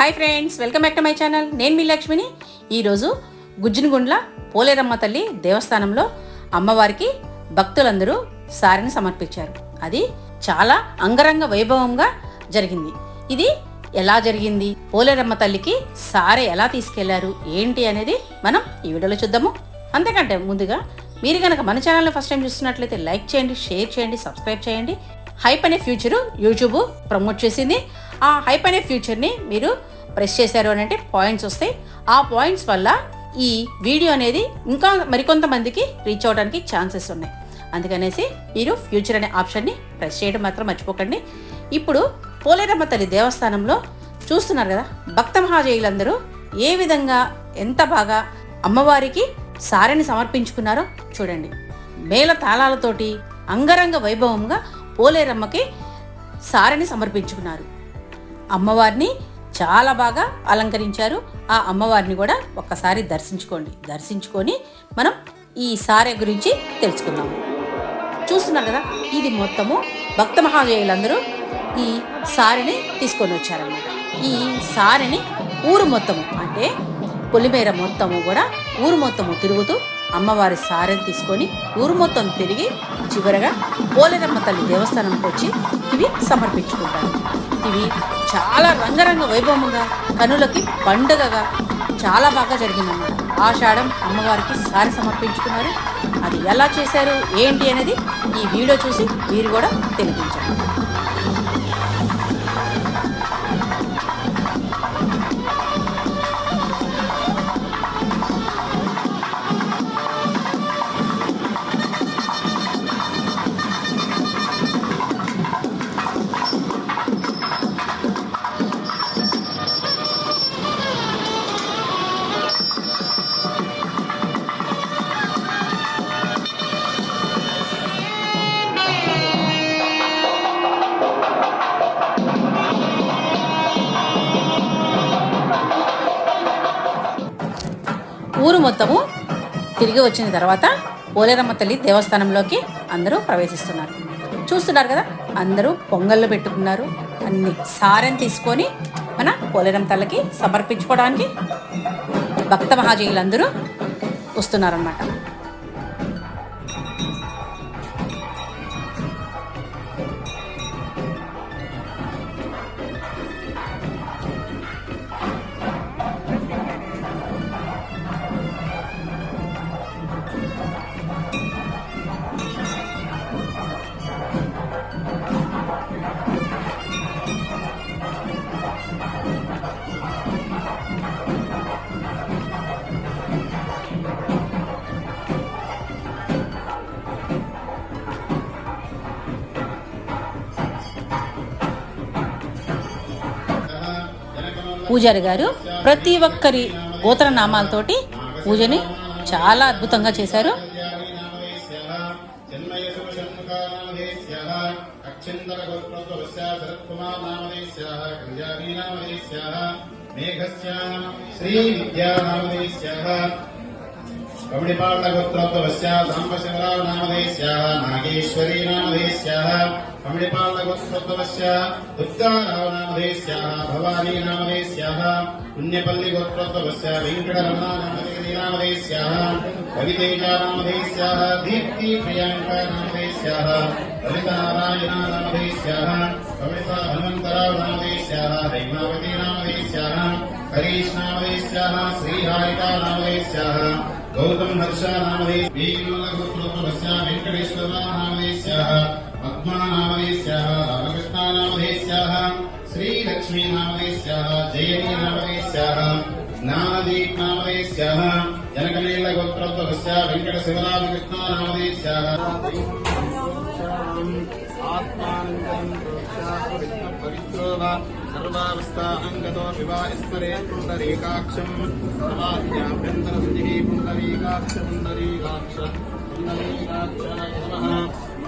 Hi friends welcome back to my channel. నేను మీ లక్ష్మిని. ఈరోజు గుజ్జినగుండ్ల పోలేరమ్మ తల్లి దేవస్థానంలో అమ్మవారికి భక్తులందరూ సారిని సమర్పించారు. అది చాలా అంగరంగ వైభవంగా జరిగింది. ఇది ఎలా జరిగింది? పోలేరమ్మ తల్లికి సారె ఎలా తీసుకెళ్ళారు? ఏంటి అనేది మనం ఈ వీడియోలో చూద్దాము. అంతేకంటే ముందుగా మీరు కనుక మన ఛానల్ని ఫస్ట్ టైం చూస్తున్నట్లయితే లైక్ చేయండి షేర్ చేయండి సబ్స్క్రైబ్ చేయండి. హైప్ అనే ఫ్యూచర్ యూట్యూబ్ ప్రమోట్ చేసింది. ఆ హైప్ అనే ఫ్యూచర్ని మీరు ప్రెస్ చేశారు అని అంటే పాయింట్స్ వస్తాయి. ఆ పాయింట్స్ వల్ల ఈ వీడియో అనేది ఇంకా మరికొంతమందికి రీచ్ అవడానికి ఛాన్సెస్ ఉన్నాయి. అందుకనేసి మీరు ఫ్యూచర్ అనే ఆప్షన్ని ప్రెస్ చేయడం మాత్రం మర్చిపోకండి. ఇప్పుడు పోలేరమ్మ తల్లి దేవస్థానంలో చూస్తున్నారు కదా భక్త మహాజయులందరూ ఏ విధంగా ఎంత బాగా అమ్మవారికి సారెని సమర్పించుకున్నారో చూడండి. మేళ తాళాలతోటి అంగరంగ వైభవంగా పోలేరమ్మకి సారెని సమర్పించుకున్నారు. అమ్మవారిని చాలా బాగా అలంకరించారు. ఆ అమ్మవారిని కూడా ఒక్కసారి దర్శించుకోండి. దర్శించుకొని మనం ఈ సారె గురించి తెలుసుకుందాము చూస్తున్నారు కదా ఇది మొత్తము భక్త మహాజయులందరూ ఈ సారిని తీసుకొని వచ్చారన్నమాట. ఈ సారిని ఊరు మొత్తము అంటే పొలిమేర మొత్తము కూడా ఊరు మొత్తము తిరుగుతూ అమ్మవారి సారెని తీసుకొని ఊరు మొత్తం తిరిగి చివరగా పోలేరమ్మ తల్లి దేవస్థానంకి వచ్చి ఇవి సమర్పించుకుంటారు. ఇవి చాలా రంగరంగ వైభవంగా కనులకి పండుగగా చాలా బాగా జరిగిందన్నమాట. ఆషాఢం అమ్మవారికి సారి సమర్పించుకున్నారు. అది ఎలా చేశారు ఏంటి అనేది ఈ వీడియో చూసి మీరు కూడా తెలిపించారు మొత్తము తిరిగి వచ్చిన తర్వాత పోలేరమ్మ తల్లి దేవస్థానంలోకి అందరూ ప్రవేశిస్తున్నారు. చూస్తున్నారు కదా అందరూ పొంగళ్ళు పెట్టుకున్నారు. అన్ని సారెని తీసుకొని మన పోలేరమ్మ తల్లికి సమర్పించుకోవడానికి భక్త మహాజీయులందరూ వస్తున్నారన్నమాట. పూజారి గారు ప్రతి ఒక్కరి గోత్ర నామాలతోటి పూజని చాలా అద్భుతంగా చేశారు. కబడిపాళ్ళ గోత్రోత్వశ్యాంబశివరావు నామదేశ్యా నాగేశ్వరీ నామదేశ్యా दुर्गाराव नामधेयस्याः भवानी नामधेयस्याः पुण्यपल्लिगोत्रोद्भवस्य वेङ्कटरमणा नामधेयी नामधेयस्याः कवितेजा नामधेयस्याः दीप्ति प्रियाङ्का नामधेयस्याः ललितनारायणा नामधेयस्याः कविता हनुमन्तराव नामधेयस्याः हैमावती नामधेयस्याः हरीश नामधेयस्याः श्रीहारिका नामधेयस्याः गौतम हर्ष नामधेय वीरगोत्रोत्तमस्य वेङ्कटेश्वर नामधेयस्याः पद्मा नामधेयस्याः रामकृष्णा नामधेयस्याः श्रीलक्ष्मी नामधेयस्याः जयनी नामधेयस्याः ज्ञानदीप नामधेयस्याः जनकनीलगोत्रोत्तमस्य वेङ्कटशिवरामकृष्णा नामधेयस्याः सर्वावस्था अङ्गतो विवा स्मरे पुण्डरीकाक्षम् सर्वाभ्याभ्यन्तरशुचिः पुण्डरीकाक्ष पुण्डरीकाक्ष पुण्डरीकाक्षाय नमः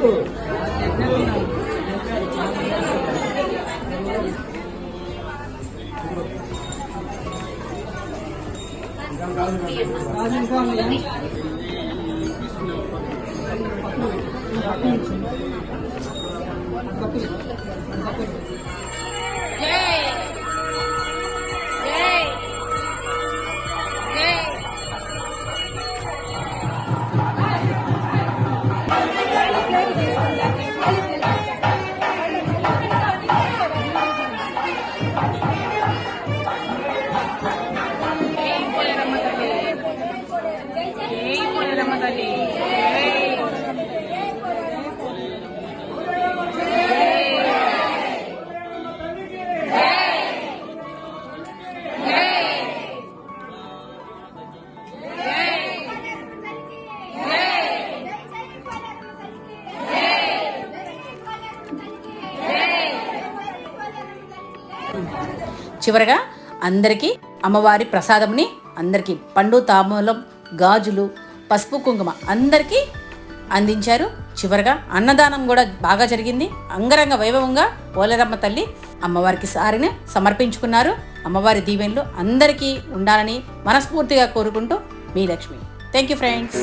Thank. చివరగా అందరికీ అమ్మవారి ప్రసాదంని అందరికీ పండు తామూలం గాజులు పసుపు కుంకుమ అందరికీ అందించారు. చివరగా అన్నదానం కూడా బాగా జరిగింది. అంగరంగ వైభవంగా పోలేరమ్మ తల్లి అమ్మవారికి సారిని సమర్పించుకున్నారు. అమ్మవారి దీవెనలు అందరికీ ఉండాలని మనస్ఫూర్తిగా కోరుకుంటూ మీ లక్ష్మి. Thank you friends